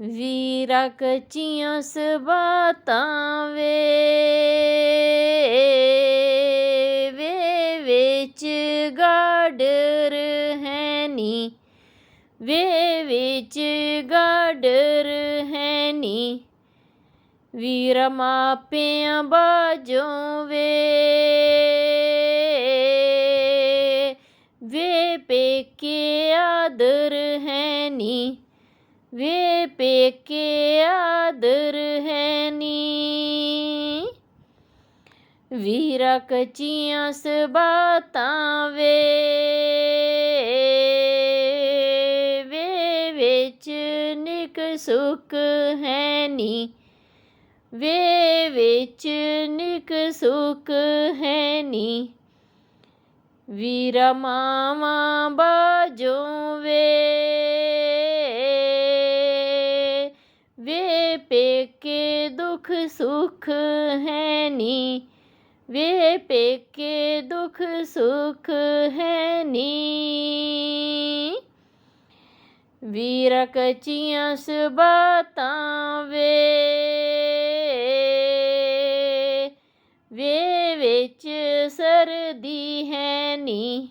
ਵੀਰਾ ਕੱਚੀਆਂ ਸਬਾਤਾਂ ਵੇ ਵੇ ਵਿੱਚ ਗਾਡਰ ਹੈ ਨੀ। ਵੇ ਵਿੱਚ ਗਾਡਰ ਹੈ ਨੀ। ਵੀਰ ਮਾਪਿਆਂ ਬਾਝੋਂ ਵੇ ਵੇ ਪੇਕੇ ਆਦਰ ਹੈ ਨੀ। ਵੇ ਪੇਕੇ ਆਦਰ ਹੈਨੀ ਵੀਰਾ ਕੱਚੀਆਂ ਸਬਾਤਾਂ ਵੇ। ਵੇ ਵਿੱਚ ਨਿਕ ਸੁਖ ਹੈਨੀ ਵੇ ਵਿੱਚ ਨਿਕ ਸੁਖ ਹੈਨੀ ਵੀਰਾ ਮਾਵਾਂ ਬਾਜੋ ਵੇ। ਪੇਕੇ ਦੁਖ ਸੁਖ ਹੈ ਨੀ। ਵੇ ਪੇਕੇ ਦੁਖ ਸੁਖ ਹੈ ਨੀ। ਵੀਰ ਕੱਚੀਆਂ ਸਬਾਤਾਂ ਵੇ। ਵੇ ਵਿੱਚ ਸਰਦੀ ਹੈ ਨੀ।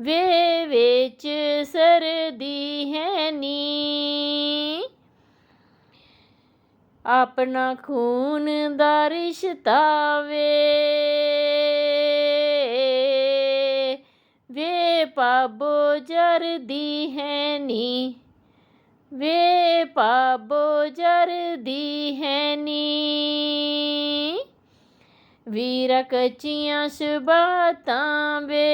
ਵੇ ਵਿੱਚ ਸਰਦੀ ਹੈ ਨੀ। ਆਪਣਾ ਖੂਨ ਦਾ ਰਿਸ਼ਤਾ ਵੇ ਵੇ ਪਾਬੋ ਜਰਦੀ ਹੈ ਨੀ। ਵੇ ਪਾਬੋ ਜਰਦੀ ਹੈ ਨੀ। ਵੀਰ ਕੱਚੀਆਂ ਸੁਬਾਤਾਂ ਵੇ।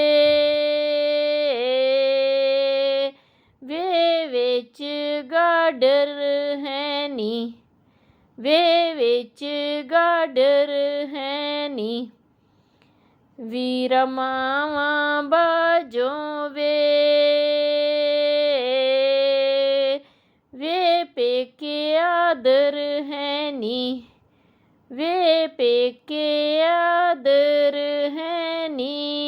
ਵੇ ਵਿੱਚ ਗਾਡਰ ਹੈ ਨੀ। ਵੇ ਵਿੱਚ ਗਾਡਰ ਹੈ ਨੀ। ਵੀਰ ਮਾਵਾਂ ਵੇ। ਵੇ ਪੇਕੇ ਆਦਰ ਹੈ ਨੀ। ਵੇ ਪੇਕੇ ਆਦਰ ਹੈ ਨੀ।